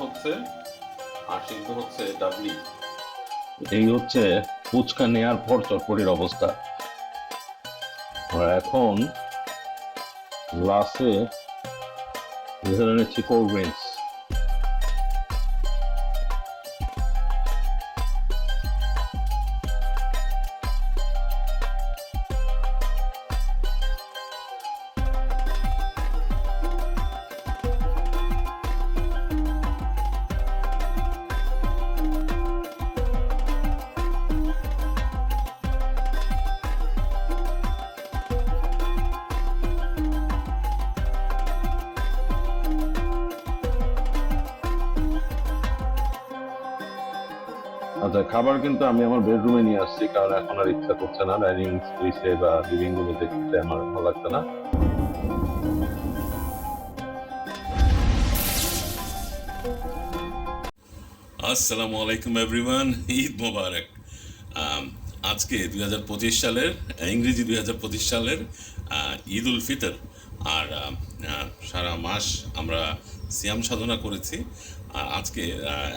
হচ্ছে, আর হচ্ছে ডাবলি। এই হচ্ছে ফুচকা নেয়ার পর চটপটির অবস্থা এখন লাসে ধরনের চিকোর কোল্ড আচ্ছা খাবার কিন্তু আমি আমার বেডরুমে নিয়ে আসছি, কারণ এখন আর ইচ্ছা করছে না ডাইনিং স্পেসে বা লিভিং রুমে দেখতে আমার ভালো লাগছে না। আসসালামু আলাইকুম এভরিওয়ান ঈদ মোবারক। আজকে দুই হাজার পঁচিশ সালের, ইংরেজি দুই হাজার পঁচিশ সালের ঈদ উল ফিতর। আর সারা মাস আমরা সিয়াম সাধনা করেছি। আর আজকে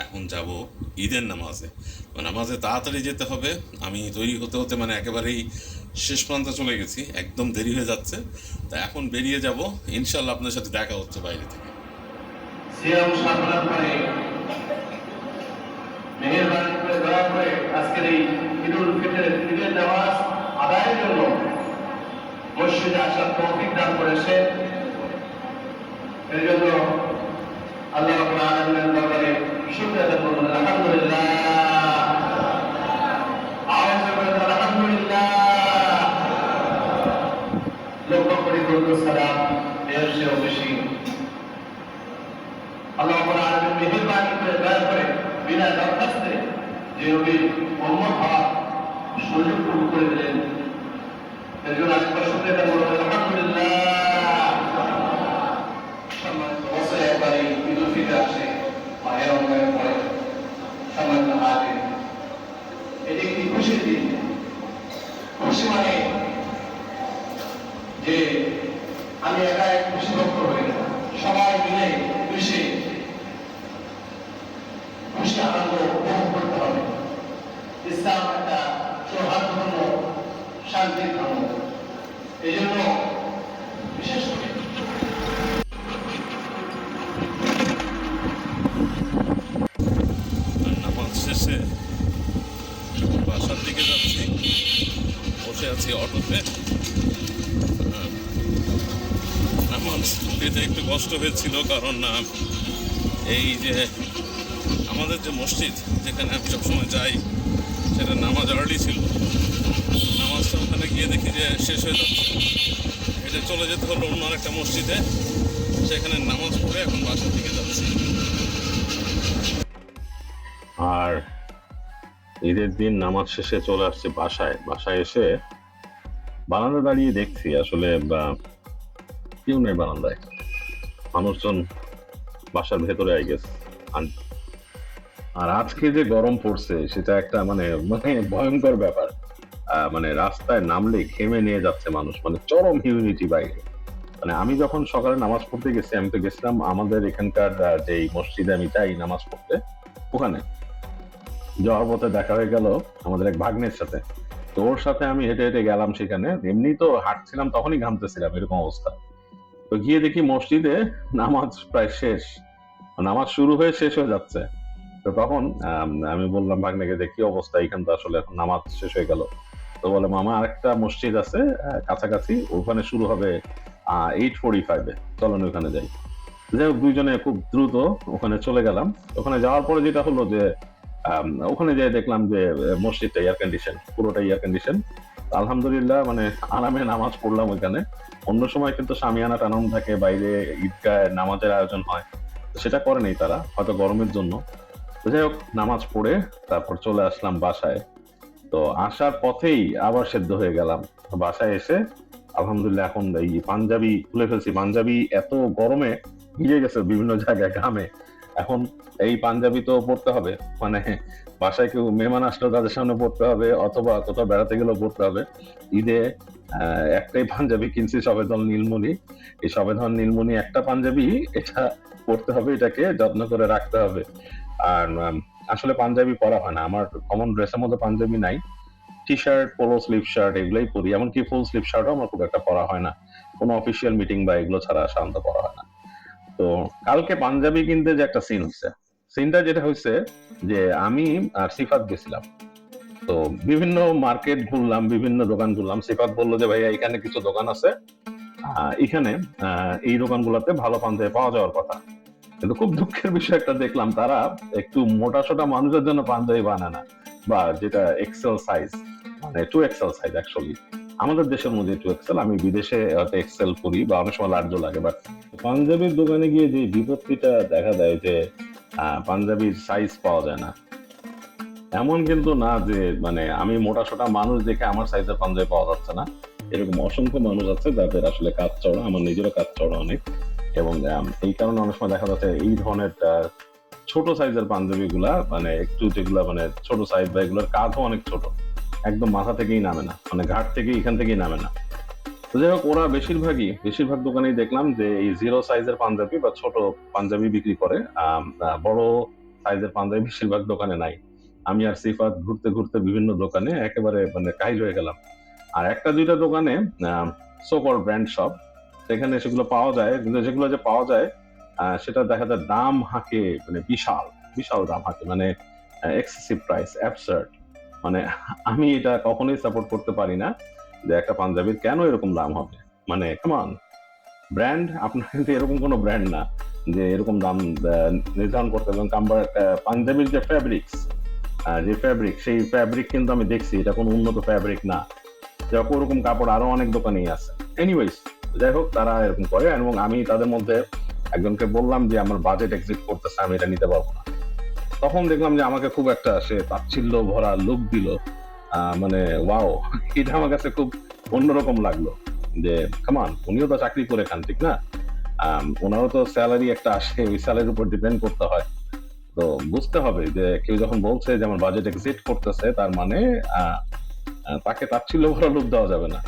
এখন যাব ঈদের নামাজে। নামাজে তাড়াতাড়ি যেতে হবে। আমি তৈরি হতে হতে মানে একেবারেই শেষ প্রান্তে চলে গেছি। একদম দেরি হয়ে যাচ্ছে। তা এখন বেরিয়ে যাব। ইনশাল্লাহ আপনার সাথে দেখা হচ্ছে বাইরে থেকে। সিয়াম সাধনা করে এই মসজিদে আসার তৌফিক দান করেছে। এর জন্য আল্লাহ রাব্বুল আলামিনের দরবারে শুকরিয়া আদায় করুন। আলহামদুলিল্লাহ। আওয়াজ করে আলহামদুলিল্লাহ। লক্ষ কোটি দরুদ সালাম এর চেয়েও বেশি আল্লাহ রাব্বুল আলামিন সুযোগ করে দিলেন এর জন্য আমি শুক্রিয়া আদায় করব আলহামদুলিল্লাহ সম্মানিত বছরে একবার এই ঈদ উল ফিতর আসে মায়ের রমজানের পরে সম্মানিত হাজির এটি একটি খুশির দিন খুশি মানে যে আমি একা এক খুশি ভক্ত হই না সবাই মিলে খুশি খুশি আনন্দ উপভোগ করতে হবে ইসলাম একটা সৌহার্দ্যপূর্ণ শান্তির ধর্ম এই জন্য বিশেষ করে আর নামাজ শেষে বাসার দিকে যাচ্ছি বসে আছি অটোতে হ্যাঁ। নামাজ পেতে একটু হয়েছিল কারণ না এই যে আমাদের যে মসজিদ, যেখানে আমি সবসময় যাই, সেটা নামাজ আর্লি ছিল। নামাজটা ওখানে গিয়ে দেখি যে শেষ হয়ে যাচ্ছে। এটা চলে যেতে হলো অন্য একটা মসজিদে। সেখানে নামাজ পড়ে এখন বাসার দিকে যাচ্ছি। আর ঈদের দিন নামাজ শেষে চলে আসছে বাসায়। বাসায় এসে বারান্দা দাঁড়িয়ে দেখছি, আসলে বা কেউ নেই বারান্দায়। মানুষজন বাসার ভেতরে আই গেছে আর আজকে যে গরম পড়ছে, সেটা একটা মানে মানে ভয়ঙ্কর ব্যাপার। মানে রাস্তায় নামলে ঘেমে নিয়ে যাচ্ছে মানুষ মানে চরম হিউমিডিটি বাইরে। মানে আমি যখন সকালে নামাজ পড়তে গেছি, আমি তো গেছিলাম আমাদের এখানকার যেই মসজিদে আমি যাই নামাজ পড়তে, ওখানে। যাওয়ার পথে দেখা হয়ে গেল আমাদের এক ভাগ্নের সাথে। তো ওর সাথে আমি হেঁটে হেঁটে গেলাম সেখানে। এমনি তো হাঁটছিলাম, তখনই ঘামতেছিলাম, এরকম অবস্থা। তো গিয়ে দেখি মসজিদে নামাজ প্রায় শেষ। নামাজ শুরু হয়ে শেষ হয়ে যাচ্ছে। তো তখন, আমি বললাম ভাগ্নেকে যে, কি অবস্থা? এখান তো আসলে এখন নামাজ শেষ হয়ে গেল। তো বলে, মামা, আরেকটা মসজিদ আছে কাছাকাছি। ওখানে শুরু হবে এইট ফোর্টি ফাইভে চলেন ওখানে যাই। যাই হোক, দুইজনে খুব দ্রুত ওখানে চলে গেলাম। ওখানে যাওয়ার পরে যেটা হলো যে ওখানে যেয়ে দেখলাম যে, মসজিদটা এয়ার কন্ডিশন পুরোটা এয়ার কন্ডিশন আলহামদুলিল্লাহ মানে আরামে নামাজ পড়লাম ওইখানে। অন্য সময় কিন্তু সামিয়ানা টানানো থাকে, বাইরে ঈদগায় নামাজের আয়োজন হয়। সেটা করেনি তারা, হয়তো গরমের জন্য। তো যাই হোক, নামাজ পড়ে তারপর চলে আসলাম বাসায়। তো আসার পথেই আবার সেদ্ধ হয়ে গেলাম। বাসায় এসে আলহামদুলিল্লাহ এখন এই পাঞ্জাবি খুলে ফেলছি। পাঞ্জাবি এত গরমে ভিজে গেছে বিভিন্ন জায়গায়, ঘামে। এখন এই পাঞ্জাবি তো পড়তে হবে। মানে বাসায় কেউ মেহমান আসলেও তাদের সামনে পড়তে হবে, অথবা কোথাও বেড়াতে গেলেও পড়তে হবে। ঈদে একটাই পাঞ্জাবি কিনছি সবেদন নীলমণি। এই সবেদন নীলমণি একটা পাঞ্জাবি, এটা পড়তে হবে, এটাকে যত্ন করে রাখতে হবে। আর আসলে পাঞ্জাবি পরা হয় না। আমার কমন ড্রেসের মধ্যে পাঞ্জাবি নাই। T shirt polo slip shirt এগুলোই পরি। এমনকি ফুল স্লিপ শার্টও আমার খুব একটা পরা হয় না। কোনো অফিসিয়াল মিটিং বা এগুলো ছাড়া সাধারণত পরা হয় না। তো, কালকে পাঞ্জাবি কিনতে যে একটা সিন হচ্ছে সিনটা যেটা হয়েছে যে আমি আর সিফাত গেছিলাম। তো বিভিন্ন মার্কেট ঘুরলাম, বিভিন্ন দোকান ঘুরলাম। সিফাত বলল যে, ভাইয়া, এখানে কিছু দোকান আছে। এখানে এই দোকানগুলোতে ভালো পাঞ্জাবি পাওয়া যাওয়ার কথা। কিন্তু খুব দুঃখের বিষয় একটা দেখলাম, তারা একটু মোটা সোটা মানুষের জন্য পাঞ্জাবি বানায় না। বা যেটা এক্সেল সাইজ মানে টু এক্সেল সাইজ অ্যাকচুয়ালি আমাদের দেশের মধ্যে টু এক্সেল আমি বিদেশে হয়তো এক্সেল করি বা অনেক সময় লার্জও লাগে। বাট পাঞ্জাবির দোকানে গিয়ে যে বিপত্তিটা দেখা দেয় যে পাঞ্জাবির সাইজ পাওয়া যায় না। এমন কিন্তু না যে মানে আমি মোটা সোটা মানুষ দেখে আমার সাইজের পাঞ্জাবি পাওয়া যাচ্ছে না। এরকম অসংখ্য মানুষ আছে যাদের আসলে কাজ চড়া আমার নিজেরও কাজ চড়া অনেক। এবং এই কারণে অনেক সময় দেখা যাচ্ছে এই ধরনের ছোট সাইজের পাঞ্জাবি গুলা মানে একটু যেগুলা মানে ছোট সাইজ বা এগুলোর কাজও অনেক ছোট। একদম মাথা থেকেই নামে না মানে ঘাট থেকে এখান থেকেই নামে না। তো যাই হোক, ওরা বেশিরভাগই, বেশিরভাগ দোকানেই দেখলাম যে এই জিরো সাইজের পাঞ্জাবি বা ছোট পাঞ্জাবি বিক্রি করে। বড় সাইজের পাঞ্জাবি বেশিরভাগ দোকানে নাই। আমি আর সিফাত ঘুরতে ঘুরতে বিভিন্ন দোকানে একেবারে মানে কাহিল হয়ে গেলাম। আর একটা দুইটা দোকানে সোকর ব্র্যান্ড শপ সেখানে সেগুলো পাওয়া যায়, কিন্তু যেগুলো যে পাওয়া যায় সেটা দেখা যায় দাম হাঁকে মানে বিশাল বিশাল দাম হাঁকে মানে এক্সেসিভ প্রাইস অ্যাবসার্ড মানে আমি এটা কখনোই সাপোর্ট করতে পারি না। যে একটা পাঞ্জাবির কেন এরকম দাম হবে? মানে কেমন ব্র্যান্ড আপনার কিন্তু এরকম কোনো ব্র্যান্ড না যে এরকম দাম নির্ধারণ করতে এবং পাঞ্জাবির যে ফ্যাব্রিক্স যে ফ্যাব্রিক সেই ফ্যাব্রিক কিন্তু আমি দেখছি, এটা কোনো উন্নত ফ্যাব্রিক না। যেরকম ওরকম কাপড় আরও অনেক দোকানেই আছে। এনিওয়েজ যাই হোক, তারা এরকম করে এবং আমি তাদের মধ্যে একজনকে বললাম যে আমার বাজেট এক্সিট করতেছে, আমি এটা নিতে পারব না। তখন দেখলাম যে আমাকে খুব একটা সে তাচ্ছিল্য ভরা লুক দিল। মানে ওয়াও এটা আমার কাছে খুব অন্যরকম লাগল যে কামান উনিও তো চাকরি করে খান, ঠিক না? ওনারও তো স্যালারি একটা আসে, ওই স্যালারির উপর ডিপেন্ড করতে হয়। তো বুঝতে হবে যে, কেউ যখন বলছে যে, আমার বাজেট এক্সিট করতেছে, তার মানে তাকে তাচ্ছিল্য ভরা লোক দেওয়া যাবে না।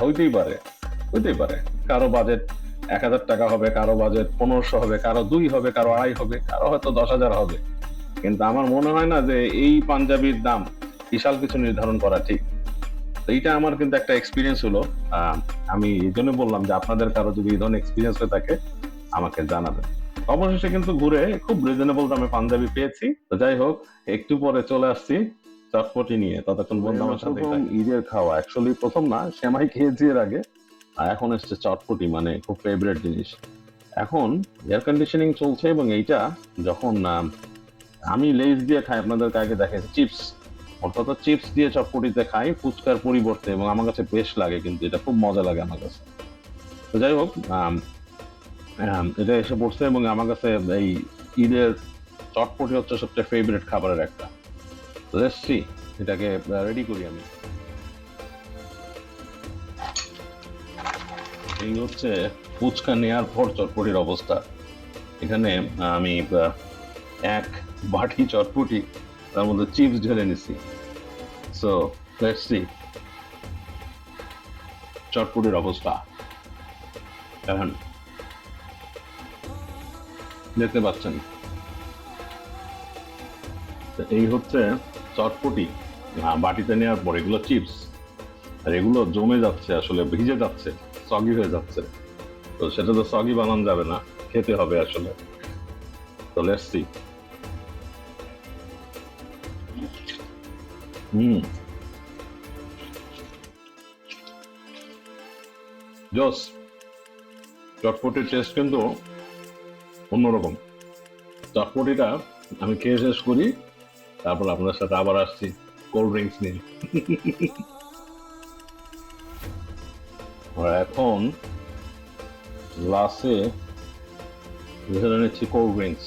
হইতেই পারে হইতেই পারে। কারও বাজেট এক হাজার টাকা হবে, কারও বাজেট পনেরোশো হবে, কারও দুই হবে, কারও আড়াই হবে, কারও হয়তো দশ হাজার হবে। কিন্তু আমার মনে হয় না যে, এই পাঞ্জাবির দাম বিশাল কিছু নির্ধারণ করা ঠিক। তো এইটা আমার কিন্তু একটা এক্সপিরিয়েন্স হলো। আমি এই জন্য বললাম যে আপনাদের কারও যদি এই ধরনের এক্সপিরিয়েন্স হয়ে থাকে আমাকে জানাবেন। অবশেষে কিন্তু ঘুরে খুব রিজনেবল দামে পাঞ্জাবি পেয়েছি। তো যাই হোক একটু পরে চলে আসছি চটপটি নিয়ে। ততক্ষণ বন্ধু আমার সাথে ঈদের খাওয়া। অ্যাকচুয়ালি প্রথম না সেমাই খেয়েছি এর আগে। আর এখন এসছে চটপটি মানে খুব ফেভারিট জিনিস। এখন এয়ার কন্ডিশনিং চলছে এবং এইটা যখন আমি লেজ দিয়ে খাই আপনাদেরকে আগে দেখাচ্ছি চিপস অর্থাৎ চিপস দিয়ে চটপটিতে খাই, ফুচকার পরিবর্তে, এবং আমার কাছে বেশ লাগে কিন্তু, এটা খুব মজা লাগে আমার কাছে। তো যাই হোক এটা এসে পড়ছে, এবং আমার কাছে এই ঈদের চটপটি হচ্ছে সবচেয়ে ফেভারিট খাবারের একটা। রেসি এটাকে রেডি করি আমি। এই হচ্ছে ফুচকা নেওয়ার পর চটপটির অবস্থা। এখানে আমি এক বাটি চটপটি তার মধ্যে চিপস ঢেলে নিছি। সো লেটস সি চটপটির অবস্থা। এখন দেখতে পাচ্ছেন। এই হচ্ছে চটপটি। আহ, বাটিতে নেওয়ার পর এগুলো চিপস। আর এগুলো জমে যাচ্ছে আসলে ভিজে যাচ্ছে সগি হয়ে যাচ্ছে। তো সেটা তো সগি বানানো যাবে না খেতে হবে আসলে। তো লেটস সি হুম। জস, চটপটির টেস্ট কিন্তু অন্যরকম। চটপটিটা আমি খেয়ে শেষ করি, তারপর আপনার সাথে আবার আসছি কোল্ড ড্রিঙ্কস নিয়ে। আর এখন গ্লাসে ভেতরে নিচ্ছি কোল্ড ড্রিঙ্কস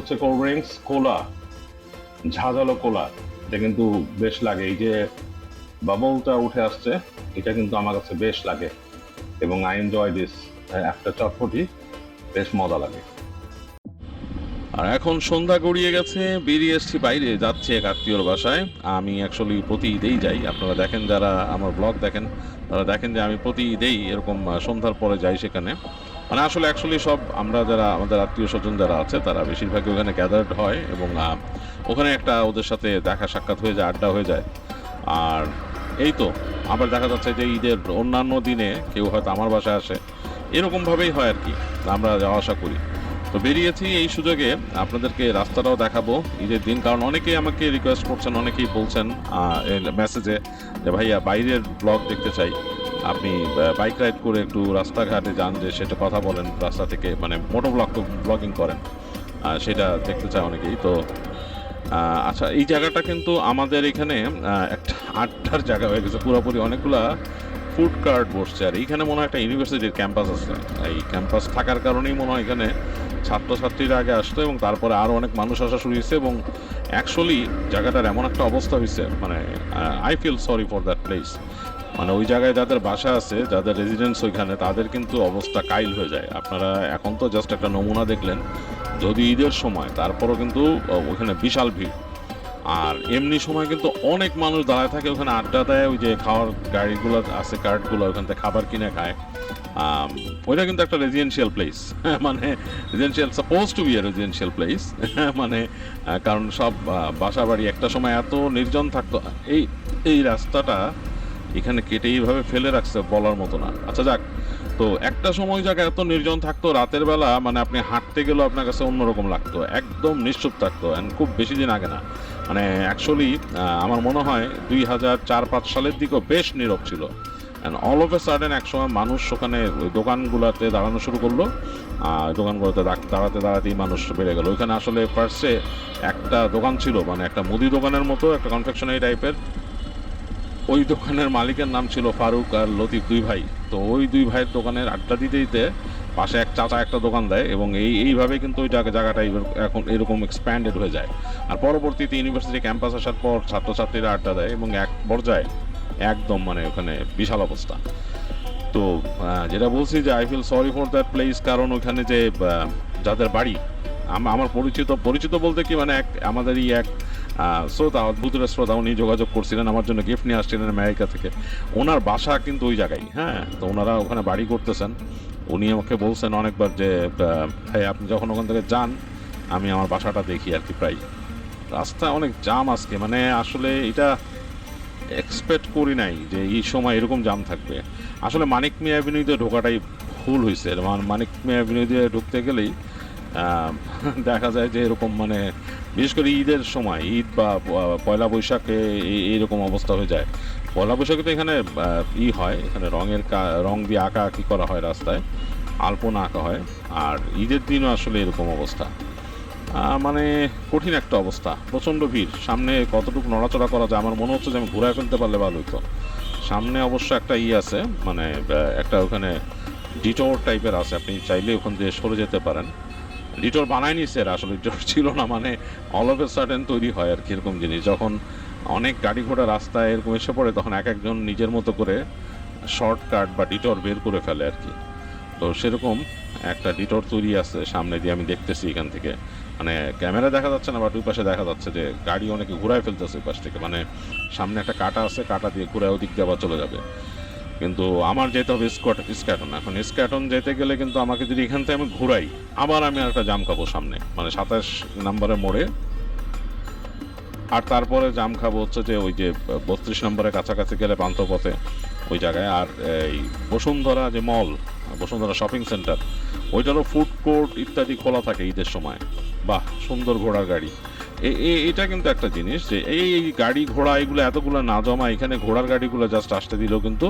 হচ্ছে কোল্ড ড্রিঙ্কস কোলা ঝাঁঝালো কোলা এটা কিন্তু বেশ লাগে। এই যে বাবলটা উঠে আসছে, এটা কিন্তু আমার কাছে বেশ লাগে। এবং আই এনজয় দিস একটা চটপটি, বেশ মজা লাগে। আর এখন সন্ধ্যা গড়িয়ে গেছে, বেরিয়ে এসছি বাইরে, যাচ্ছে এক আত্মীয়র বাসায়। আমি অ্যাকচুয়ালি প্রতি ঈদেই যাই। আপনারা দেখেন যারা আমার ব্লগ দেখেন, তারা দেখেন যে আমি প্রতি ঈদেই এরকম সন্ধ্যার পরে যাই সেখানে। মানে আসলে অ্যাকচুয়ালি সব আমরা যারা, আমাদের আত্মীয় স্বজন যারা আছে, তারা বেশিরভাগই ওখানে গ্যাদার্ড হয় এবং ওখানে একটা ওদের সাথে দেখা সাক্ষাৎ হয়ে যায়, আড্ডা হয়ে যায়। আর এই তো, আবার দেখা যাচ্ছে যে ঈদের অন্যান্য দিনে কেউ হয়তো আমার বাসায় আসে, এরকমভাবেই হয় আর কি আমরা যাওয়া আসা করি। তো বেরিয়েছি এই সুযোগে, আপনাদেরকে রাস্তাটাও দেখাবো ঈদের দিন, কারণ অনেকেই আমাকে রিকোয়েস্ট করছেন, অনেকেই বলছেন মেসেজে যে, ভাইয়া, বাইরের ব্লগ দেখতে চাই। আপনি বাইক রাইড করে একটু রাস্তাঘাটে যান যে সেটা কথা বলেন, রাস্তা থেকে মানে মোটো ব্লগ ব্লগিং করেন সেটা দেখতে চায় অনেকেই। তো আচ্ছা এই জায়গাটা কিন্তু আমাদের এখানে একটা আড্ডার জায়গা হয়ে গেছে। পুরোপুরি অনেকগুলা ফুড কার্ট বসছে আর এইখানে মনে হয় একটা ইউনিভার্সিটির ক্যাম্পাস আছে। এই ক্যাম্পাস থাকার কারণেই মনে হয় এখানে ছাত্রছাত্রীরা আগে আসতো এবং তারপরে আরও অনেক মানুষ আসা শুরু হয়েছে এবং অ্যাকচুয়ালি জায়গাটার এমন একটা অবস্থা হয়েছে মানে I feel sorry for that place মানে ওই জায়গায় যাদের বাসা আছে, যাদের রেজিডেন্স ওইখানে, তাদের কিন্তু অবস্থা কাইল হয়ে যায়। আপনারা এখন তো জাস্ট একটা নমুনা দেখলেন, যদি ঈদের সময়, তারপরও কিন্তু ওখানে বিশাল ভিড়। আর এমনি সময় কিন্তু অনেক মানুষ দাঁড়ায় থাকে, ওখানে আড্ডা দেয়, ওই যে খাওয়ার গাড়িগুলো আছে কার্টগুলো ওখান থেকে খাবার কিনে খায়। ওইটা কিন্তু একটা রেজিডেন্সিয়াল প্লেস মানে residential suppose to be a residential place মানে কারণ সব বাসা বাড়ি একটা সময় এত নির্জন থাকতো। এই এই রাস্তাটা এখানে কেটে এইভাবে ফেলে রাখছে বলার মতো না। আচ্ছা যাক। তো একটা সময় জায়গা এত নির্জন থাকতো, রাতের বেলা মানে আপনি হাঁটতে গেলেও আপনার কাছে অন্যরকম লাগতো, একদম নিশ্চুপ থাকতো অ্যান্ড খুব বেশি দিন আগে না। মানে অ্যাকচুয়ালি আমার মনে হয় দুই হাজার চার পাঁচ সালের দিকেও বেশ নীরব ছিল। And all of a sudden একসময় মানুষ ওখানে দোকানগুলোতে দাঁড়ানো শুরু করল। আর দোকানগুলোতে দাঁড়াতে দাঁড়াতেই মানুষ বেড়ে গেলো। ওইখানে আসলে ফার্স্টে একটা দোকান ছিল মানে একটা মুদি দোকানের মতো, একটা কনফেকশনারি টাইপের ওই দোকানের মালিকের নাম ছিল ফারুক আর লতিফ দুই ভাই। তো ওই দুই ভাইয়ের দোকানের আড্ডা দিতে দিতে পাশে এক চাচা একটা দোকান দেয় এবং এই, এইভাবে কিন্তু ওই জায়গা জায়গাটা এখন এরকম এক্সপ্যান্ডেড হয়ে যায়। আর পরবর্তীতে ইউনিভার্সিটি ক্যাম্পাস আসার পর ছাত্রছাত্রীরা আড্ডা দেয় এবং এক পর্যায়ে একদম মানে ওখানে বিশাল অবস্থা। তো যেটা বলছি যে I feel sorry for that place কারণ ওখানে যে যাদের বাড়ি আমার পরিচিত পরিচিত বলতে কি মানে এক আমাদেরই এক শ্রোতা, অদ্ভুতের শ্রোতা, উনি যোগাযোগ করছিলেন, আমার জন্য গিফট নিয়ে আসছিলেন আমেরিকা থেকে। ওনার বাসা কিন্তু ওই জায়গায় হ্যাঁ? তো ওনারা ওখানে বাড়ি করতেছেন। উনি আমাকে বলছেন অনেকবার যে ভাই, আপনি যখন ওখান থেকে যান, আমি আমার বাসাটা দেখি আর কি প্রায়। রাস্তায় অনেক জাম আজকে মানে আসলে এটা এক্সপেক্ট করি নাই যে এই সময় এরকম জাম থাকবে। আসলে মানিক মিয়া অ্যাভিনিউতে ঢোকাটাই ভুল হয়েছে মানে মানিক মিয়া অ্যাভিনিউ দিয়ে ঢুকতে গেলেই দেখা যায় যে এরকম মানে বিশেষ করে ঈদের সময়, ঈদ বা পয়লা বৈশাখে এই- এইরকম অবস্থা হয়ে যায়। পয়লা বৈশাখে তো এখানে ই হয়, এখানে রঙের রং দিয়ে আঁকা আঁকি করা হয় রাস্তায়, আলপনা আঁকা হয়, আর ঈদের দিনও আসলে এরকম অবস্থা। মানে কঠিন একটা অবস্থা, প্রচণ্ড ভিড়। সামনে কতটুকু নড়াচড়া করা যায়, আমার মনে হচ্ছে যে আমি ঘুরায় ফেলতে পারলে ভালো হতো সামনে অবশ্য একটা ই আছে মানে একটা ওখানে ডিটোর টাইপের আছে, আপনি চাইলে ওখান দিয়ে সরে যেতে পারেন। ডিটোর বানায় নিছে এরা আসলে ডিটোর ছিল না মানে অল অফ এ সার্টেন তৈরি হয় আর কি এরকম জিনিস। যখন অনেক গাড়ি ঘোড়া রাস্তায় এরকম এসে পড়ে, তখন এক একজন নিজের মতো করে শর্টকাট বা ডিটোর বের করে ফেলে আর কি। তো সেরকম একটা ডিটোর তৈরি আছে সামনে দিয়ে আমি দেখতেছি এখান থেকে। মানে ক্যামেরা দেখা যাচ্ছে না বা দুই পাশে দেখা যাচ্ছে যে গাড়ি অনেকে ঘুরায় ফেলতেছে ওই পাশ থেকে। মানে সামনে একটা কাটা আছে, কাটা দিয়ে ঘুরে ওদিক দিয়ে আবার চলে যাবে। কিন্তু আমার যেতে হবে স্ক্যাটন। এখন স্ক্যাটন যেতে গেলে কিন্তু আমাকে যদি এখান থেকে আমি ঘুরাই, আবার আমি একটা জাম খাব সামনে। মানে সাতাশ নম্বরের মোড়ে। আর তারপরে জাম খাব হচ্ছে যে ওই যে বত্রিশ নম্বরের কাছাকাছি গেলে পান্থপথে ওই জায়গায়। আর এই বসুন্ধরা যে মল, বসুন্ধরা শপিং সেন্টার, ওইটারও ফুড কোর্ট ইত্যাদি খোলা থাকে ঈদের সময়। বাহ, সুন্দর ঘোড়ার গাড়ি। এটা কিন্তু একটা জিনিস যে এই এই গাড়ি ঘোড়া এগুলো এতগুলো না জমা, এখানে ঘোড়ার গাড়িগুলো জাস্ট আসতে দিলেও কিন্তু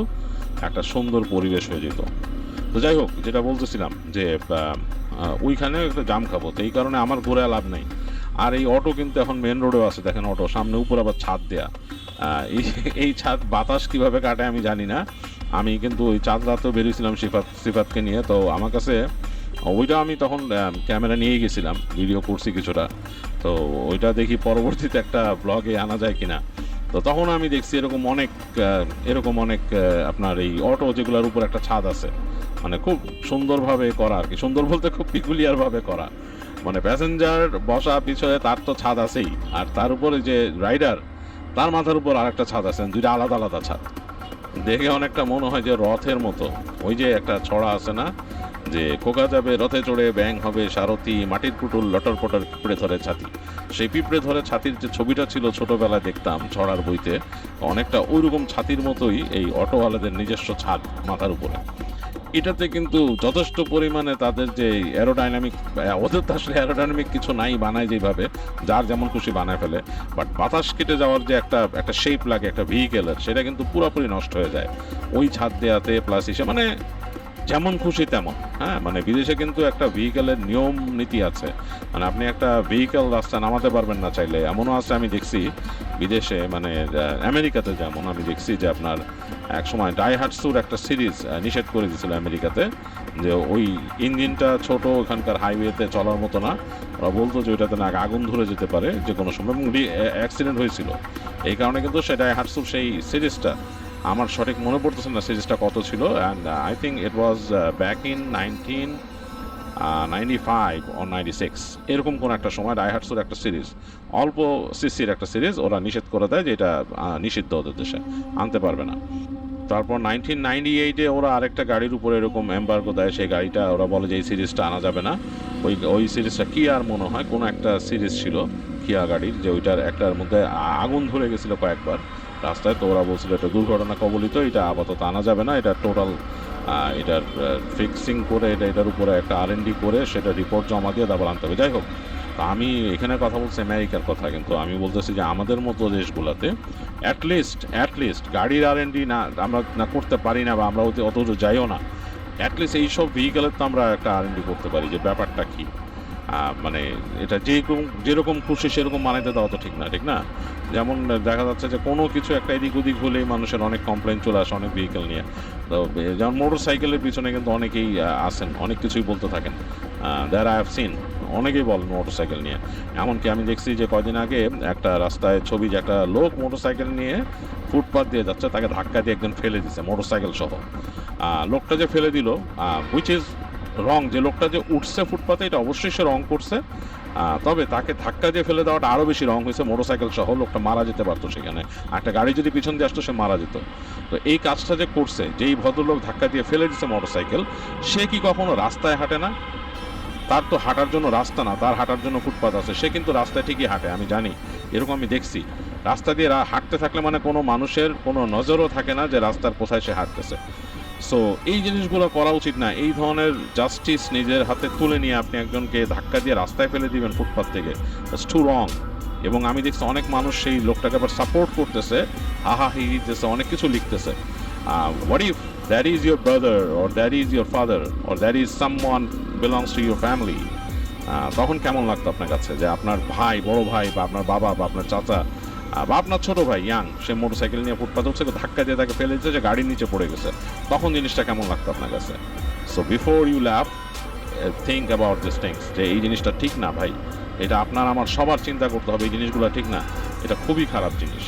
একটা সুন্দর পরিবেশ হয়ে যেত। তো যাই হোক, যেটা বলতেছিলাম যে ওইখানে একটা জাম খাব, তো এই কারণে আমার ঘুরে লাভ নেই। আর এই অটো কিন্তু এখন মেন রোডেও আছে, দেখেন অটো, সামনে উপর আবার ছাদ দেয়া। এই এই ছাদ বাতাস কীভাবে কাটে আমি জানি না। আমি কিন্তু ওই চাঁদ রাতেও বেরিয়েছিলাম সিফাত, সিফাতকে নিয়ে, তো আমার কাছে ওইটা আমি তখন ক্যামেরা নিয়ে গেছিলাম ভিডিও করছি কিছুটা। তো ওইটা দেখি পরবর্তীতে একটা ব্লগে আনা যায় কিনা। তো তখন আমি দেখছি এরকম অনেক এরকম অনেক আপনার এই অটো যেগুলোর উপর একটা ছাদ আছে মানে খুব সুন্দরভাবে করা আর কি। সুন্দর বলতে খুব পিকুলিয়ারভাবে করা। মানে প্যাসেঞ্জার বসা পিছনে তার তো ছাদ আছেই, আর তার উপরে যে রাইডার তার মাথার উপর আরেকটা ছাদ আছে, দুইটা আলাদা আলাদা ছাদ। দেখে অনেকটা মনে হয় যে রথের মতো। ওই যে একটা ছড়া আছে না যে কোকা যাবে, রথে চড়ে ব্যাং হবে, সারথি, মাটির পুতুল, লটর পটর পিঁপড়ে ধরে ছাতি। সেই পিঁপড়ে ধরে ছাতির যে ছবিটা ছিল ছোটবেলায় দেখতাম ছড়ার বইতে, অনেকটা ওইরকম ছাতির মতোই এই অটোওয়ালাদের নিজস্ব ছাদ মাথার উপরে। এটাতে কিন্তু যথেষ্ট পরিমাণে তাদের যে অ্যারোডাইনামিক ওদের তো আসলে অ্যারোডাইনামিক কিছু নাই বানায় যেভাবে, যার যেমন খুশি বানায় ফেলে। বাট বাতাস কেটে যাওয়ার যে একটা একটা শেপ লাগে, একটা ভেহিকেলের সেটা কিন্তু পুরোপুরি নষ্ট হয়ে যায়। ওই ছাদ দেওয়াতে প্লাস হিসেবে মানে যেমন খুশি তেমন হ্যাঁ? মানে বিদেশে কিন্তু একটা ভেহিকেলের নিয়ম, নীতি আছে। মানে আপনি একটা ভেহিকেল রাস্তা নামাতে পারবেন না চাইলে। এমনও আছে আমি দেখছি বিদেশে মানে আমেরিকাতে যেমন আমি দেখছি যে আপনার এক সময় ডাই হার্টসুর একটা সিরিজ নিষেধ করে দিয়েছিল আমেরিকাতে যে ওই ইঞ্জিনটা ছোট, ওখানকার হাইওয়েতে চলার মতো না। ওরা বলতো যে ওইটাতে না আগুন ধরে যেতে পারে যে কোনো সময়। এবং অ্যাক্সিডেন্ট হয়েছিল। এই কারণে কিন্তু সে ডাই হার্টসুর সেই সিরিজটা আমার সঠিক মনে পড়তেছে না সিরিজটা কত ছিল and I think it was back in nineteen ninety five or ninety six এরকম কোনো একটা সময় ডাইহার্টসের একটা সিরিজ অল্প সিসির একটা সিরিজ ওরা নিষেধ করে দেয় যে এটা নিষিদ্ধ ওদের দেশে, আনতে পারবে না। তারপর নাইনটিন নাইনটি এইটে ওরা আরেকটা গাড়ির উপরে এরকম এম্বার্গো দেয়, সেই গাড়িটা ওরা বলে যে এই সিরিজটা আনা যাবে না। ওই ওই সিরিজটা কি আর মনে হয়, কোনো একটা সিরিজ ছিল কিয়া গাড়ির, যে ওইটার একটার মধ্যে আগুন ধরে গেছিল কয়েকবার। রাস্তায়। তো ওরা বলছিল এটা দুর্ঘটনা কবলিত, এটা আপাতত আনা যাবে না। এটা টোটাল এটার ফিক্সিং করে, এটা, এটার উপরে একটা আর করে সেটা রিপোর্ট জমা দিয়ে তারপর আনতে হবে। যাই হোক, তা আমি এখানে কথা বলছি আমেরিকার কথা, কিন্তু আমি বলতেছি যে আমাদের মতো দেশগুলোতে অ্যাটলিস্ট অ্যাটলিস্ট গাড়ির আর এন ডি না, আমরা না করতে পারি না বা আমরা অত যাইও না। অ্যাটলিস্ট এইসব ভেহিকেলের তো আমরা একটা আর এন ডি করতে পারি, যে ব্যাপারটা কী? মানে এটা যেরকম যেরকম খুশি সেরকম মানাইতে দেওয়া তো ঠিক না ঠিক না? যেমন দেখা যাচ্ছে যে কোনো কিছু একটা এদিক ওদিক হলেই মানুষের অনেক কমপ্লেন চলে আসে অনেক ভেহিকেল নিয়ে। তো যেমন মোটর সাইকেলের পিছনে কিন্তু অনেকেই আসেন, অনেক কিছুই বলতে থাকেন। দ্যার আই হ্যাভ সিন অনেকেই বলেন মোটর সাইকেল নিয়ে। এমনকি আমি দেখছি যে কয়দিন আগে একটা রাস্তায় ছবি যে একটা লোক মোটর সাইকেল নিয়ে ফুটপাথ দিয়ে যাচ্ছে, তাকে ধাক্কা দিয়ে একজন ফেলে দিছে মোটর সাইকেল সহ লোকটা যে ফেলে দিল হুইচ ইজ রং, যে লোকটা যে উঠছে ফুটপাতে, এটা অবশ্যই সে রং করছে। তবে তাকে ধাক্কা দিয়ে ফেলে দেওয়াটা আরও বেশি রং হয়েছে, মোটরসাইকেল সহ, লোকটা মারা যেতে পারতো সেখানে। একটা গাড়ি যদি পিছন দিয়ে আসতো, সে মারা যেত। তো এই কাজটা যে করছে, যেই ভদ্রলোক ধাক্কা দিয়ে ফেলে দিচ্ছে মোটরসাইকেল, সে কি কখনো রাস্তায় হাঁটে না? তার তো হাঁটার জন্য রাস্তা না, তার হাঁটার জন্য ফুটপাত আছে, সে কিন্তু রাস্তায় ঠিকই হাঁটে, আমি জানি। এরকম আমি দেখছি। রাস্তা দিয়ে হাঁটতে থাকলে মানে কোনো মানুষের কোনো নজরও থাকে না যে রাস্তার কোথায় সে হাঁটতেছে। সো এই জিনিসগুলো করা উচিত না। এই ধরনের জাস্টিস নিজের হাতে তুলে নিয়ে আপনি একজনকে ধাক্কা দিয়ে রাস্তায় ফেলে দিবেন ফুটপাথ থেকে। টু রং এবং আমি দেখছি অনেক মানুষ সেই লোকটাকে আবার সাপোর্ট করতেছে। হাহা হি দিতেছে, অনেক কিছু লিখতেছে। What if that is your brother or that is your father or that is someone belongs to your family তখন কেমন লাগতো আপনার কাছে? যে আপনার ভাই, বড় ভাই বা আপনার বাবা বা আপনার চাচা বা আপনার ছোট ভাই ইয়াং সে মোটরসাইকেল নিয়ে ফুটপাথ তো ধাক্কা দিয়ে তাকে ফেলে দিচ্ছে যে গাড়ির নিচে পড়ে গেছে। তখন জিনিসটা কেমন লাগতো আপনার কাছে? So before you love think about this things যে এই জিনিসটা ঠিক না ভাই। এটা আপনার, আমার সবার চিন্তা করতে হবে, এই জিনিসগুলো ঠিক না। এটা খুবই খারাপ জিনিস।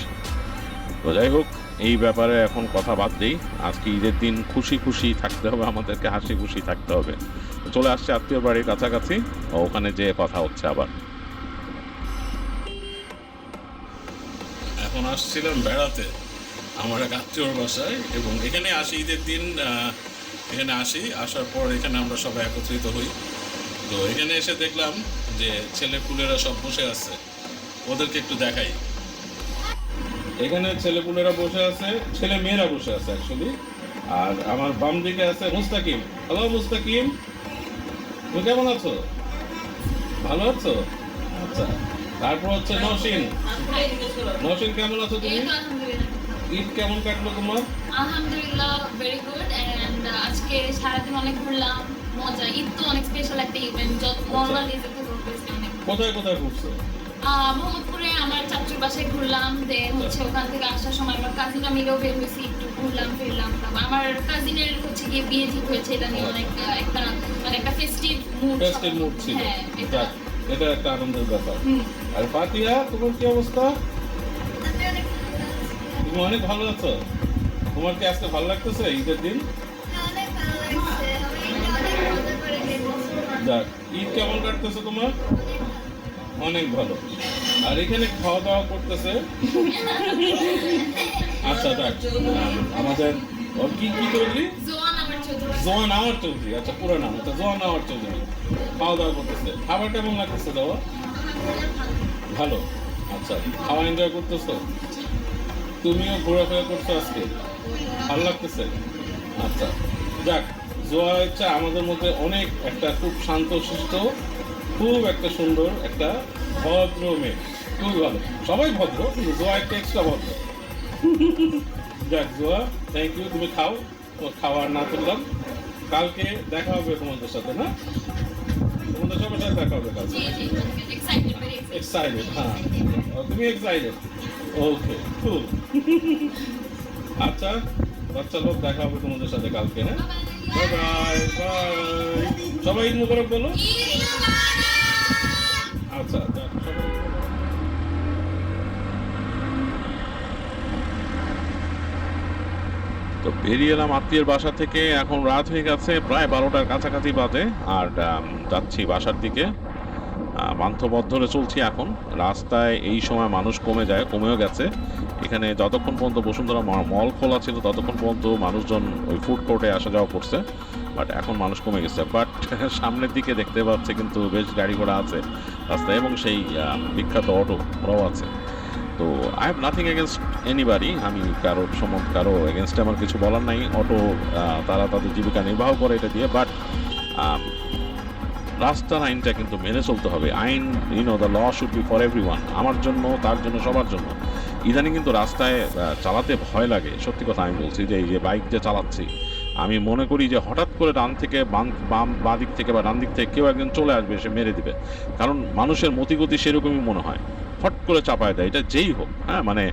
তো যাই হোক, এই ব্যাপারে এখন কথা বাদ দিই। আজকে ঈদের দিন খুশি খুশি থাকতে হবে, আমাদেরকে হাসি খুশি থাকতে হবে। চলে আসছে আত্মীয় বাড়ির কাছাকাছি, ওখানে যে কথা হচ্ছে আবার। আসছিলাম বেড়াতে আমার এক আত্মীয়র বাসায় এবং এখানে আসি, ঈদের দিন এখানে আসি, আসার পর এখানে আমরা সবাই একত্রিত হই। তো এখানে এসে দেখলাম যে ছেলে পুলেরা সব বসে আছে। ওদেরকে একটু দেখাই। এখানে ছেলেপুলেরা বসে আছে, ছেলে মেয়েরা বসে আছে অ্যাকচুয়ালি আর আমার বাম দিকে আছে মুস্তাকিম। হ্যালো মুস্তাকিম। তুমি কেমন আছো? ভালো আছো? আচ্ছা। তারপর হচ্ছে নসিন নসিন কেমন আছো তুমি? ঈদ কেমন কাটলো তোমার? আলহামদুলিল্লাহ ভেরি গুড এন্ড আজকে সারাদিন অনেক ঘুরলাম মজা। ঈদ তো অনেক স্পেশাল একটা ইভেন্ট যত নর্মাল ডেজের থেকে কোথায় কোথায় ঘুরছো? মোহাম্মদপুরে আমার চাচুর বাসায় ঘুরলাম দেন হচ্ছে ওখান থেকে আসার সময় আমার কাজিনরা মিলেও বের হয়েছি একটু ঘুরলাম ফিরলাম আমার কাজিনের হচ্ছে গিয়ে বিয়ে ঠিক হয়েছে এটা নিয়ে অনেক একটা মানে একটা ফেস্টিভ মুড ফেস্টিভ মুড ছিল। হ্যাঁ এটা যাক, একটা আনন্দের ব্যাপার। আর ফাতিহা তোমার কি অবস্থা? তুমি অনেক ভালো আছো। তোমার কি আজকে ভালো লাগতেছে ঈদের দিন? যাক ঈদ কেমন কাটতেছে তোমার? অনেক ভালো। আর এখানে খাওয়া দাওয়া করতেছে? আচ্ছা যাক। আমাদের কি কি চৌধুরী জোয়ান আওয়ার চৌধুরী আচ্ছা পুরো নাম এটা জোয়ান আওয়ার চৌধুরী। খাওয়া দাওয়া করতেছে। খাবার কেমন লাগতেছে দাওয়া ভালো। আচ্ছা খাওয়া এনজয় করতেছো? তুমিও ঘোরাফেরা করছ আজকে? ভালো লাগতেছে? আচ্ছা যাক জোয়া হচ্ছে আমাদের মধ্যে অনেক একটা খুব শান্ত, সুস্থ, খুব একটা সুন্দর একটা ভদ্র মেয়ে। খুবই ভালো। সবাই ভদ্র, কিন্তু জোয়া একটা এক্সট্রা ভদ্র। যাক, জোয়া থ্যাংক ইউ তুমি খাও। খাওয়ার না করলাম কালকে দেখা হবে তোমাদের সাথে না? তোমাদের সবার সাথে দেখা হবে কালকে। এক্সাইটেড হ্যাঁ। তুমি এক্সাইটেড ওকে আচ্ছা বাচ্চা লোক দেখা হবে তোমাদের সাথে কালকে হ্যাঁ? বাই বাই বাই সবাই ঈদ মুবারক বলো। আচ্ছা যাক, সবাই ঈদ মুবারক। তো বেরিয়ে এলাম আত্মীয়ের বাসা থেকে। এখন রাত হয়ে গেছে প্রায় বারোটার কাছাকাছি বাজে। আর যাচ্ছি বাসার দিকে। আহ, বান্ধবদ্ধ ধরে চলছি এখন। রাস্তায় এই সময় মানুষ কমে যায় কমেও গেছে। এখানে যতক্ষণ পর্যন্ত বসুন্ধরা মল খোলা ছিল ততক্ষণ পর্যন্ত মানুষজন ওই ফুড কোর্টে আসা যাওয়া করছে। বাট এখন মানুষ কমে গেছে। বাট সামনের দিকে দেখতে পাচ্ছে কিন্তু বেশ গাড়ি ঘোড়া আছে রাস্তায় এবং সেই বিখ্যাত অটো ওরাও আছে। তো I have nothing against anybody আমি কারোর সম্বন্ধে কারও এগেনস্টে আমার কিছু বলার নাই। অটো তারা তাদের জীবিকা নির্বাহ করে এটা দিয়ে বাট রাস্তার আইনটা কিন্তু মেনে চলতে হবে। আইন you know the law should be for everyone আমার জন্য, তার জন্য, সবার জন্য। ইদানিং কিন্তু রাস্তায় চালাতে ভয় লাগে। সত্যি কথা আমি বলছি যে, এই যে বাইক যে চালাচ্ছি, আমি মনে করি যে হঠাৎ করে ডান থেকে বাম বাম, বাঁ দিক থেকে বা ডান দিক থেকে কেউ একজন চলে আসবে, সে মেরে দিবে। কারণ মানুষের মতিগতি সেরকমই মনে হয়। ফট করে চাপায় দেয়, এটা যেই হোক হ্যাঁ মানে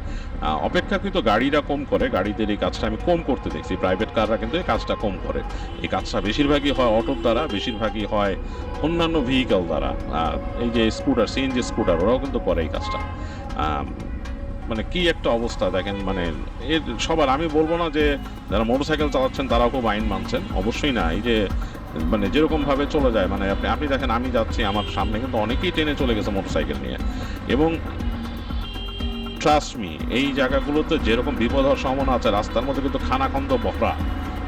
অপেক্ষাকৃত গাড়িরা কম করে, গাড়িদের এই কাজটা আমি কম করতে দেখছি প্রাইভেট কাররা কিন্তু এই কাজটা কম করে। এই কাজটা বেশিরভাগই হয় অটোর দ্বারা, বেশিরভাগই হয় অন্যান্য ভেহিক্যাল দ্বারা এই যে স্কুটার সিএনজি স্কুটার ওরাও কিন্তু করে এই কাজটা। মানে কি একটা অবস্থা, দেখেন মানে এর সবার, আমি বলব না যে, যারা মোটরসাইকেল চালাচ্ছেন, তারাও খুব আইন মানছেন, অবশ্যই না, এই যে মানে যেরকম ভাবে চলে যায় মানে আপনি আপনি দেখেন, আমি যাচ্ছি, আমার সামনে কিন্তু অনেকেই টেনে চলে গেছে মোটরসাইকেল নিয়ে। এবং ট্রাস্ট মি এই জায়গাগুলোতে যেরকম বিপদ হওয়ার সম্ভাবনা আছে, রাস্তার মধ্যে কিন্তু খানাখন্দ বকরা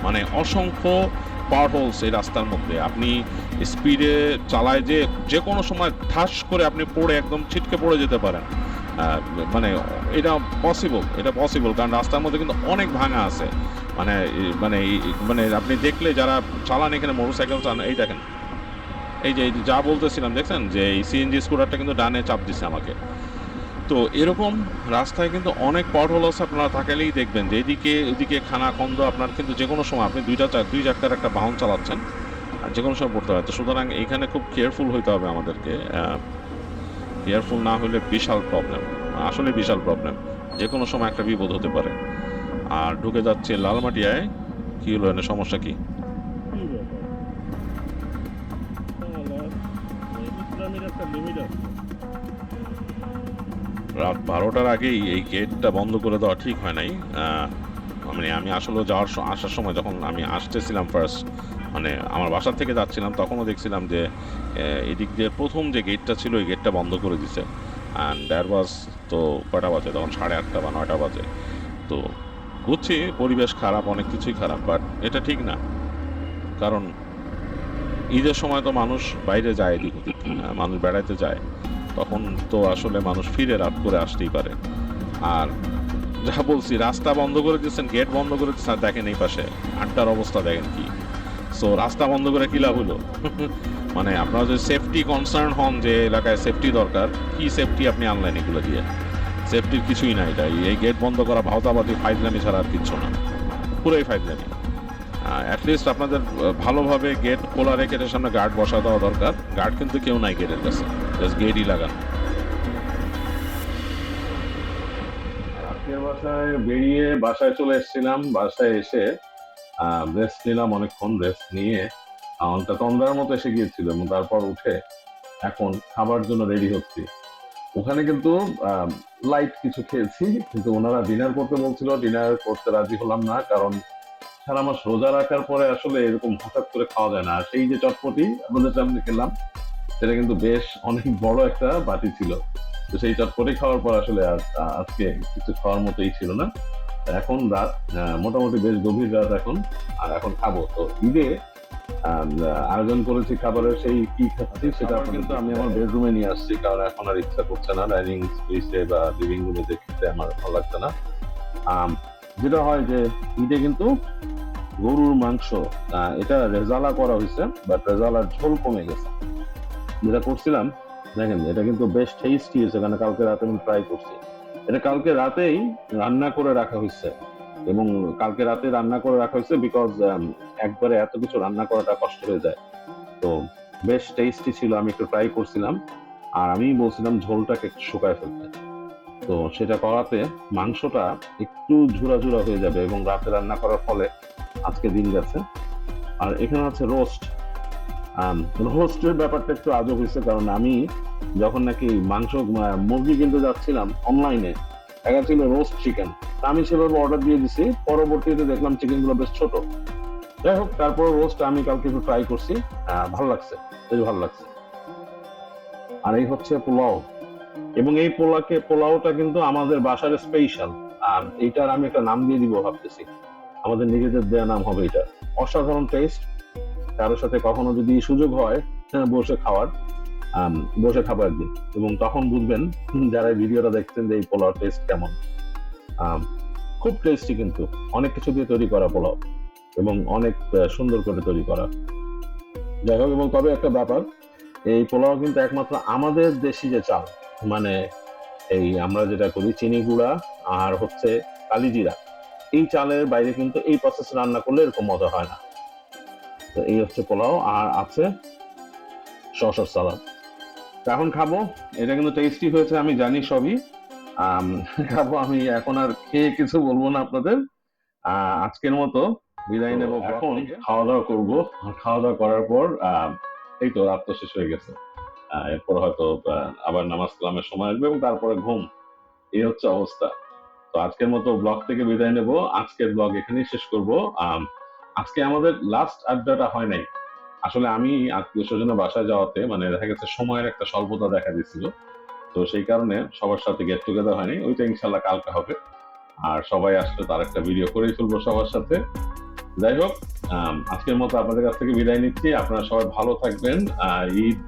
মানে অসংখ্য পাওয়ার হোলস এই রাস্তার মধ্যে। আপনি স্পিডে চালায় যে যে কোনো সময় ঠাস করে আপনি পড়ে একদম ছিটকে পড়ে যেতে পারেন। মানে এটা পসিবল এটা পসিবল কারণ রাস্তার মধ্যে কিন্তু অনেক ভাঙা আছে। মানে মানে মানে আপনি দেখলে যারা চালান এখানে মোটরসাইকেল চালান, এই দেখেন। এই যে যা বলতেছিলাম, দেখছেন? যে এই সিএনজি স্কুটারটা কিন্তু ডানে চাপ দিছে আমাকে। তো এরকম রাস্তায় কিন্তু অনেক পটহোলস আপনারা থাকলেই দেখবেন যে এদিকে এদিকে খানা, খন্দ, আপনার কিন্তু যে কোনো সময় আপনি দুইটা চার দুই চাকার একটা বাহন চালাচ্ছেন, আর যে কোনো সময় পড়তে হয়। তো সুতরাং এখানে খুব কেয়ারফুল হইতে হবে আমাদেরকে। কেয়ারফুল না হলে বিশাল প্রবলেম আসলে বিশাল প্রবলেম যে কোনো সময় একটা বিপদ হতে পারে। আর ঢুকে যাচ্ছে লালমাটিয়ায়। কী হলো সমস্যা কি? বারোটার আগেই এই গেটটা বন্ধ করে দেওয়া ঠিক হয় নাই। মানে আমি আসলে যাওয়ার আসার সময় যখন আমি আসতেছিলাম ফার্স্ট মানে আমার বাসা থেকে যাচ্ছিলাম, তখনও দেখছিলাম যে এদিক দিয়ে প্রথম যে গেটটা ছিল, ওই গেটটা বন্ধ করে দিছে। অ্যান্ড দ্যাট ওয়াজ তো কটা বাজে? তখন সাড়ে আটটা বা নয়টা বাজে। তো বুঝছি, পরিবেশ খারাপ, অনেক কিছুই খারাপ বাট এটা ঠিক না। কারণ ঈদের সময় তো মানুষ বাইরে যায় এদিক ওদিক মানুষ বেড়াতে যায়। তখন তো আসলে মানুষ ফিরে রাত করে আসতেই পারে। আর যা বলছি, রাস্তা বন্ধ করে দিচ্ছেন গেট বন্ধ করে দিচ্ছেন আর দেখেন এই পাশে আড্ডার অবস্থা দেখেন কি। সো রাস্তা বন্ধ করে কি লাভ হলো? মানে আপনারা যদি সেফটি কনসার্ন হন যে এলাকায় সেফটি দরকার, কি সেফটি আপনি আনলেন এগুলো দিয়ে? সেফটির কিছুই নাই এটা এই গেট বন্ধ করা ভাওতাবাদী ফাইজলামি ছাড়া আর কিচ্ছু না। পুরোই ফাইজলামি। অ্যাটলিস্ট আপনাদের ভালোভাবে গেট খোলা রেখে সামনে গার্ড বসা দেওয়া দরকার। গার্ড কিন্তু কেউ নাই গেটের কাছে। জাস্ট গেটই লাগানো আজকের বাসায় বেরিয়ে বাসায় চলে এসেছিলাম, বাসায় এসে রেস্ট নিলাম অনেকক্ষণ রেস্ট নিয়ে অনেকটা তন্দার মতো এসে গিয়েছিল এবং তারপর উঠে এখন খাবার জন্য রেডি হচ্ছি। ওখানে কিন্তু লাইট কিছু খেয়েছি, কিন্তু ওনারা ডিনার করতে বলছিল ডিনার করতে রাজি হলাম না, কারণ সারা মাস রোজা রাখার পরে আসলে এরকম হঠাৎ করে খাওয়া যায় না। সেই যে চটপটি, আপনাদের সামনে খেলাম সেটা কিন্তু বেশ অনেক বড় একটা বাটি ছিল। তো সেই চটপটি খাওয়ার পর আসলে আর আজকে কিছু খাওয়ার মতোই ছিল না। এখন রাত মোটামুটি বেশ গভীর রাত এখন আর এখন খাব। তো ঈদে আয়োজন করেছি খাবারের সেই কি খাচ্ছি সেটা কিন্তু আমি আমার বেডরুমে নিয়ে আসছি কারণ এখন আর ইচ্ছা করছে না ডাইনিং স্পেসে বা লিভিং রুমে দেখতে আমার ভালো লাগছে না। যেটা হয় যে ঈদে কিন্তু গরুর মাংস এটা রেজালা করা হয়েছে বাট রেজালার ঝোল কমে গেছে। যেটা করছিলাম, দেখেন, এটা কিন্তু বেশ টেস্টি হয়েছে, কারণ কালকে রাতে আমি ট্রাই করছি। এটা কালকে রাতেই রান্না করে রাখা হয়েছে। এবং কালকে রাতে রান্না করে রাখা হয়েছে বিকজ একবারে এত কিছু রান্না করাটা কষ্ট হয়ে যায়। তো বেশ টেস্টি ছিল, আমি একটু ট্রাই করছিলাম। আর আমি বলছিলাম ঝোলটাকে একটু শুকায় ফেলতে। তো সেটা করাতে মাংসটা একটু ঝুরা ঝুরা হয়ে যাবে এবং রাতে রান্না করার ফলে আজকে দিন গেছে। আর এখানে আছে রোস্ট রোস্টের ব্যাপারটা একটু আজব হয়েছে, কারণ আমি যখন নাকি মাংস মুরগি কিনতে যাচ্ছিলাম অনলাইনে দেখা ছিল রোস্ট চিকেন আমি সেভাবে অর্ডার দিয়ে দিছি, পরবর্তীতে দেখলাম চিকেনগুলো বেশ ছোট। যাই হোক, তারপর রোস্ট আমি কালকে একটু ট্রাই করছি ভালো লাগছে, বেশ ভালো লাগছে। আর এই হচ্ছে পোলাও। এবং এই পোলাকে, পোলাওটা কিন্তু আমাদের বাসার স্পেশাল আর এইটার আমি একটা নাম দিয়ে দিব ভাবতেছি। আমাদের নিজেদের দেওয়া নাম হবে এটা। অসাধারণ টেস্ট কারোর সাথে কখনো যদি সুযোগ হয় হ্যাঁ, বসে খাওয়ার বসে খাবার একদিন। এবং তখন বুঝবেন যারা ভিডিওটা দেখছেন যে এই পোলাও টেস্ট কেমন। খুব টেস্টি কিন্তু। অনেক কিছু দিয়ে তৈরি করা পোলাও এবং অনেক সুন্দর করে তৈরি করা। যাই হোক এবং তবে একটা ব্যাপার এই পোলাও কিন্তু একমাত্র আমাদের দেশি যে চাল মানে এই আমরা যেটা করি চিনি গুঁড়া আর হচ্ছে কালিজিরা। এই চালের বাইরে কিন্তু এই প্রসেস রান্না করলে এরকম মজা হয় না। তো এই হচ্ছে পোলাও আর আছে শসার সালাদ। এখন খাব। এটা কিন্তু টেস্টি হয়েছে আমি জানি সবই। খাব আমি এখন আর খেয়ে কিছু বলব না আপনাদের। আজকের মতো বিদায় নেব এখন খাওয়া দাওয়া করব। খাওয়া দাওয়া করার পর আহ, এই তো রাত তো শেষ হয়ে গেছে। আহ, এরপর হয়তো আহ, আবার নামাজ কালামের সময় আসবে এবং তারপরে ঘুম। এই হচ্ছে অবস্থা। তো আজকের মতো ব্লগ থেকে বিদায় নেব। আজকের ব্লগ এখানেই শেষ করব। আম, আজকে আমাদের লাস্ট আড্ডাটা হয় নাই। আসলে আমি আত্মীয় স্বজনের বাসায় যাওয়াতে মানে দেখা গেছে সময়ের একটা স্বল্পতা দেখা দিচ্ছিল তো সেই কারণে সবার সাথে গেট টুগেদার হয়নি। ওইটা ইনশাল্লাহ কালকে হবে। আর সবাই আসলে তার একটা ভিডিও করেই ফেলব সবার সাথে। যাই হোক আজকের মতো আপনাদের কাছ থেকে বিদায় নিচ্ছি। আপনারা সবাই ভালো থাকবেন। ঈদ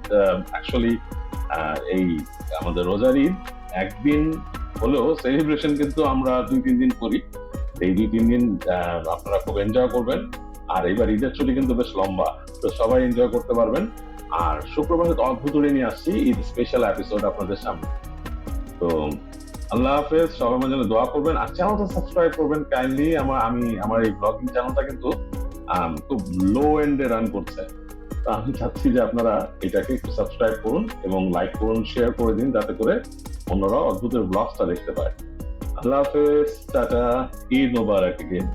অ্যাকচুয়ালি এই আমাদের রোজার ঈদ, একদিন হলেও সেলিব্রেশন কিন্তু আমরা দুই, তিন দিন করি। এই দুই, তিন দিন আপনারা খুব এনজয় করবেন। আর এবার ঈদের ছুটি কিন্তু বেশ লম্বা। তো সবাই এনজয় করতে পারবেন। আর শুক্রবার অদ্ভুত নিয়ে আসছি, ঈদ স্পেশাল এপিসোড আপনাদের সামনে। তো আল্লাহ হাফেজ সবাই আমার দোয়া করবেন। আর চ্যানেলটা সাবস্ক্রাইব করবেন কাইন্ডলি আমার, আমি, আমার এই ব্লগিং চ্যানেলটা কিন্তু খুব লো এন্ডে রান করছে। তো আমি চাচ্ছি যে আপনারা এটাকে একটু সাবস্ক্রাইব করুন এবং লাইক করুন শেয়ার করে দিন, যাতে করে অন্যরা অদ্ভুতের ব্লগটা দেখতে পায়। আল্লাহ হাফেজ টাটা ঈদ মোবারক again